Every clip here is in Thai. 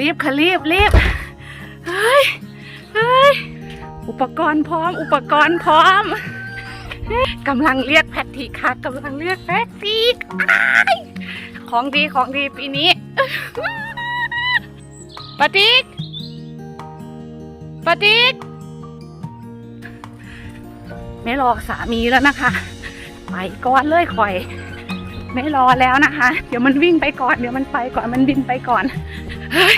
รีบค่ะรีบรีบเฮ้ยเฮ้ยอุปกรณ์พร้อม อุปกรณ์พร้อมกำลังเรียกแพทริค่ะกำลังเรียกแพทริกของดีของดีปีนี้ปาติกปาติกไม่รอสามีแล้วนะคะ ไปก่อนเลยคอย ไม่รอแล้วนะคะ เดี๋ยวมันวิ่งไปก่อน เดี๋ยวมันไปก่อนมันบินไปก่อนเฮ้ย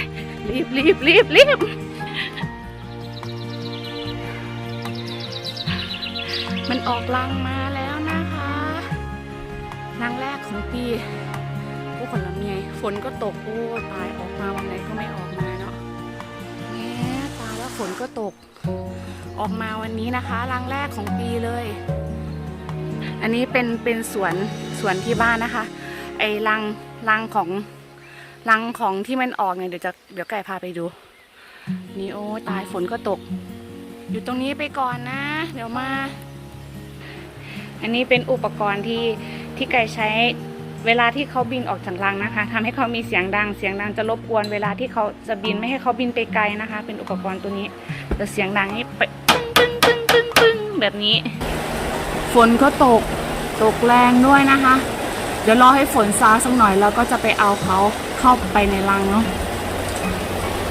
รีบรีบรีบรีบมันออกรังมาแล้วนะคะรังแรกของปีโอ้คนละเมียฝนก็ตก โอ้ตายออกมาวันไหนก็ไม่ออกมาเนาะแหมตายแล้วฝนก็ตก ออกมาวันนี้นะคะรังแรกของปีเลย อันนี้เป็นเป็นสวน สวนที่บ้านนะคะ ไอ้รังรังของรังของที่มันออกเนี่ยเดี๋ยวจะเดี๋ยวไก่พาไปดู นี่โอ้ตายฝนก็ตก อยู่ตรงนี้ไปก่อนนะ เดี๋ยวมา อันนี้เป็นอุปกรณ์ที่ที่ไก่ใช้เวลาที่เขาบินออกจากรังนะคะทำให้เขามีเสียงดังเสียงดังจะรบกวนเวลาที่เขาจะบินไม่ให้เขาบินไปไกลนะคะ เป็นอุปกรณ์ตัวนี้แต่เสียงดังนี่ไปปึ้งปึ้งปึ้งปึ้งปึ้งแบบนี้ ฝนก็ตก ตกแรงด้วยนะคะ เดี๋ยวรอให้ฝนซาสักหน่อยแล้วก็จะไปเอาเขาเข้าไปในรังเนาะ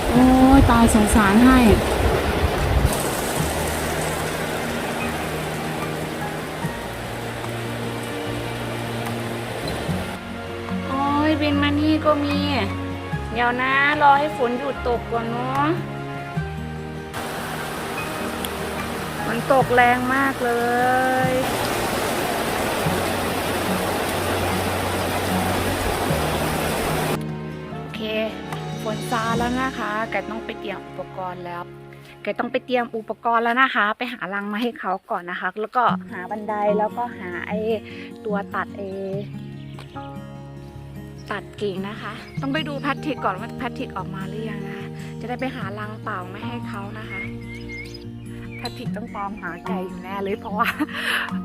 โอ้ยตายสงสารให้โอ้ยบินมานี่ก็มี เดี๋ยวนะ รอให้ฝนหยุดตกก่อนเนาะฝนตกแรงมากเลย แล้วนะคะแกต้องไปเตรียมอุปกรณ์แล้วแกต้องไปเตรียมอุปกรณ์แล้วนะคะ ไปหารังมาให้เขาก่อนนะคะ แล้วก็หาบันไดแล้วก็หาไอ้ตัวตัดเอตัดกิ่งนะคะ ต้องไปดูแพทริกก่อนว่าแพทริกออกมาหรือยังนะคะ จะได้ไปหารังเปล่าไม่ให้เขานะคะแพทริกต้องตามหาไก่อยู่แน่เลยเพราะว่า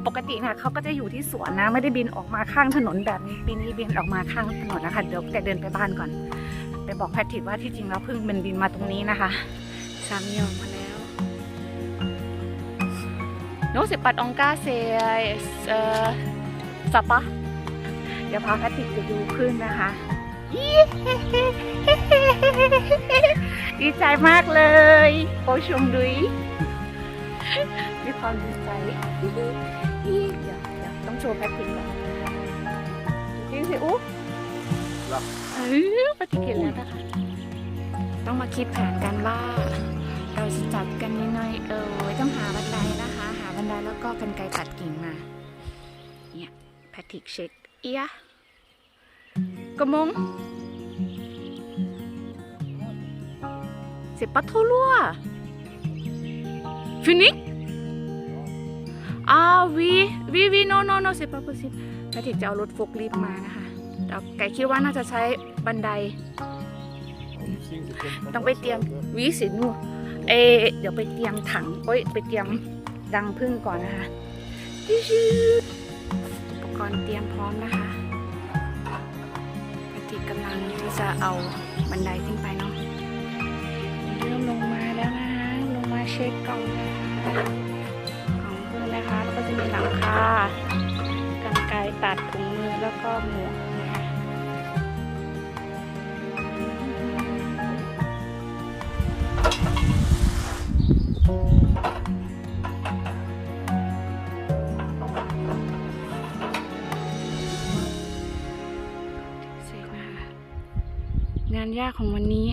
ปกติเนี่ยเขาก็จะอยู่ที่สวนนะ ไม่ได้บินออกมาข้างถนนแบบนี้ปีนี้บินออกมาข้างถนนนะคะเดี๋ยวแกเดินไปบ้านก่อนไป บอกแพทริกว่าที่จริงแล้วเพิ่งเป็นบินมาตรงนี้นะคะสามีออกมาแล้วโนสิปัดองกาเซเออสปะเดี๋ยวพาแพทริกไปดูขึ้นนะคะดีใจมากเลยโอชมดุยมีความดีใจเดี๋ยวต้องโชว์แพทริกก่อนจริงสิอุ๊ เออปฏิกิริยานะคะ ต้องมาคิดแผนกันว่า เราจะจัดกันยังไงเออต้องหาบันไดนะคะ หาบันไดแล้วก็กันไกรตัดกิ่งมา เนี่ยแพทริกเช็คเอียกระมงเสร็จปัทโทลัว Finish? Ah, oui, oui, oui, non, non, non, c'est pas possible. แพทริกจะเอารถโฟกลิฟต์มานะคะ เดี๋ยวไก่คิดว่าน่าจะใช้บันได ต้องไปเตรียมวิสินูเอเดี๋ยวไปเตรียมถังโอ้ยไปเตรียมดังพึ่งก่อนนะคะดิชูอุปกรณ์เตรียมพร้อมนะคะแพทริกำลังที่จะเอาบันไดขึ้นไปเนาะเริ่มลงมาแล้วนะคะลงมาเช็คกล่องนะคะกล่องพึ่งนะคะ แล้วก็จะมีหลังคากันไกตัดถุงมือแล้วก็หมวก งานยากของวันนี้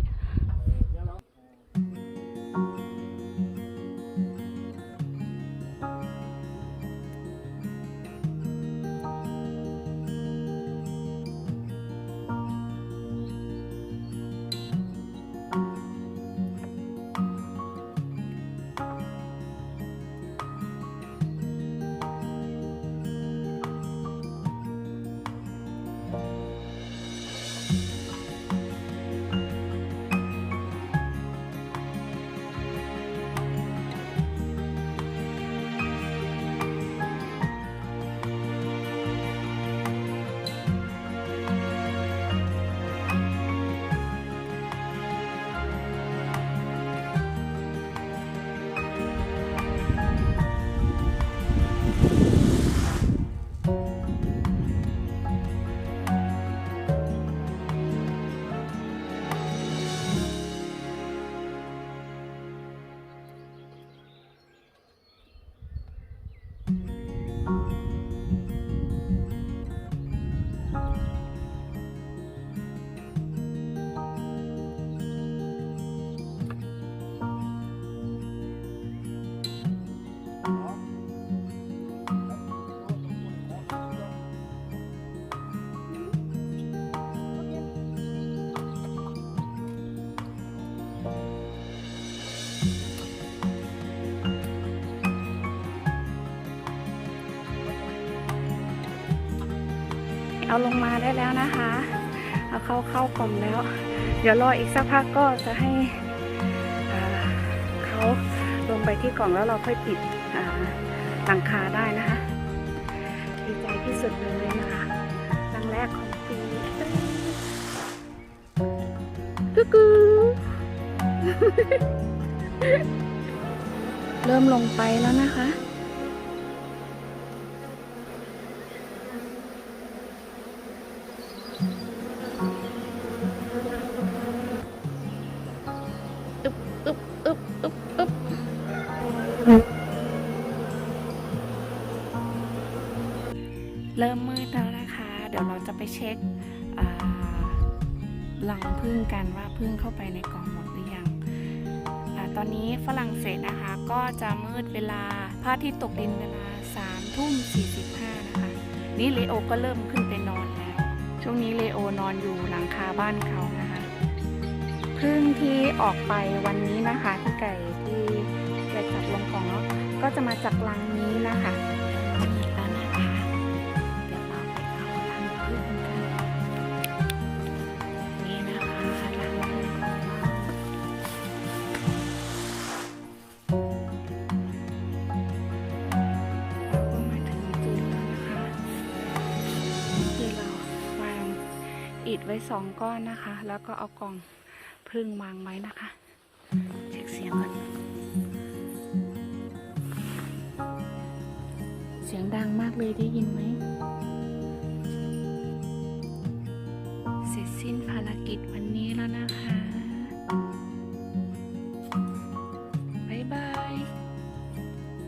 เอาลงมาได้แล้วนะคะ เอาเข้าเข้ากล่องแล้ว เดี๋ยวรออีกสักพักก็จะให้เขาลงไปที่กล่องแล้วเราค่อยปิดหลังคาได้นะคะ ดีใจที่สุดเลยนะคะครั้งแรกของปีกุ๊กเริ่มลงไปแล้วนะคะ เริ่มมืดแล้วนะคะ เดี๋ยวเราจะไปเช็คอ่ารังพึ่งกันว่าพึ่งเข้าไปในกล่องหมดหรือยังอตอนนี้ฝรั่งเศสนะคะก็จะมืดเวลาพระอาทิตย์ตกดินเวลา3ทุ่ม45นะคะ นี่เลโอก็เริ่มขึ้นไปนอนแล้ว ช่วงนี้เลโอนอนอยู่หลังคาบ้านเขานะคะพึ่งที่ออกไปวันนี้นะคะที่ไก่ที่ไก่จับลงกล่องเนาะก็จะมาจากรังนี้นะคะ อิดไว้สองก้อนนะคะ แล้วก็เอากล่องพึ่งวางไว้นะคะ เช็คเสียงก่อน เสียงดังมากเลยได้ยินไหม เสร็จสิ้นภารกิจวันนี้แล้วนะคะ